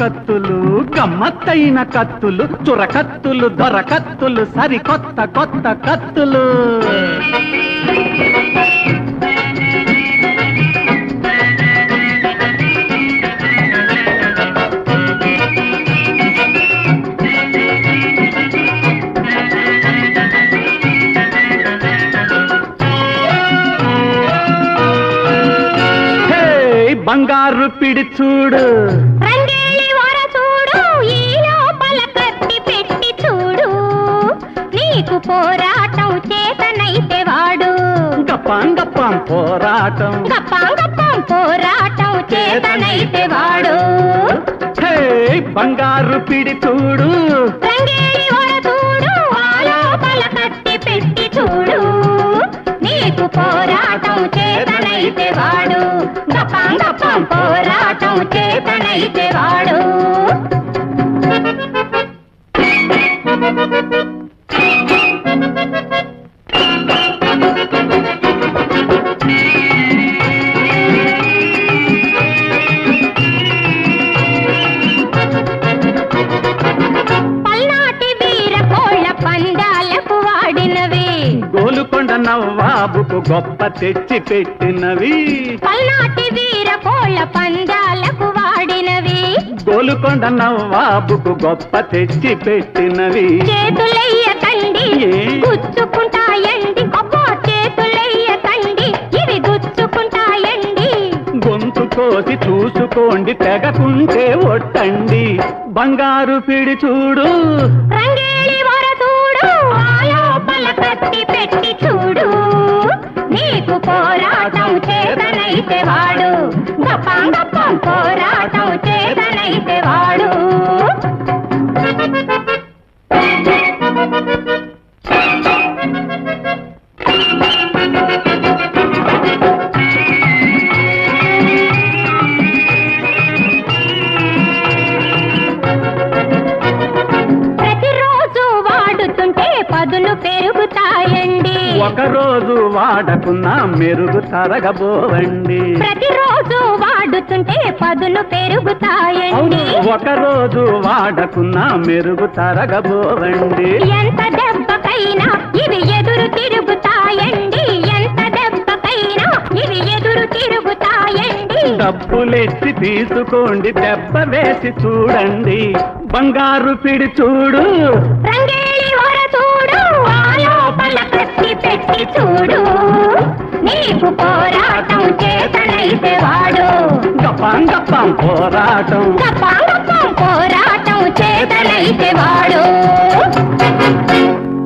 కత్తులు గమ్మత్తైన కత్తులు చురకత్తులు దొరకత్తులు సరికొత్త కొత్త కత్తులు. బంగారు పిడి చూడు రంగేలి వర చూడు ఈ లోపల కత్తి పెట్టి చూడు. నీకు పోరాటం చేతనైతే వాడు. గప్పాం గప్పాం పోరాటం. గప్పం గప్పం పోరాటం చేతనైతే వాడు. బంగారు పిడి చూడు రంగేలి వర చూడు ఆ లోపల కత్తి పెట్టి చూడు. నీకు పోరాటం చేతనైతే వాడు. గప్పం పోరాటం చేతనైతే వాడు. నవ్వాబుకు గొప్ప తెచ్చి పెట్టినవి. పల్నాటి వీర కోళ్ళ పందాలకు వాడినవి. గోలుకొండ నవ్వాబుకు గొప్ప తెచ్చి పెట్టినవి. చేతులెయ్యకండి ఏ? గుచ్చుకుంటాయండి. అబ్బో చేతులెయ్యకండి ఇవి గుచ్చుకుంటాయండి. గొంతు కోసి చూసుకోండి తెగకుంటే ఒట్టండి. బంగారు పిడి చూడు. రంగేలి చేతనైతే వాడు గప్పం గప్పం పోరాటం చేతనైతే వాడు Thank you. పెరుగుతాయండి ఒకరోజు వాడకున్నా మెరుగు తరగబోవండి. ప్రతిరోజు వాడుతుంటే పదులు పెరుగుతాయండి. ఒకరోజు వాడకున్నా మెరుగు తరగబోవండి. ఎంత దెబ్బకైనా ఇవి ఎదురు తిరుగుతాయండి. ఎంత దెబ్బకైనా ఇవి ఎదురు తిరుగుతాయండి. డబ్బులెత్తి తీసుకోండి దెబ్బ వేసి చూడండి. బంగారు పిడి చూడు. రంగేలి పెట్టి చూడు. నీకు పోరాటం చేతనైతే వాడు. గప్పాం గప్పాం పోరాటం. గప్పం గప్పం పోరాటం చేతనైతే వాడు.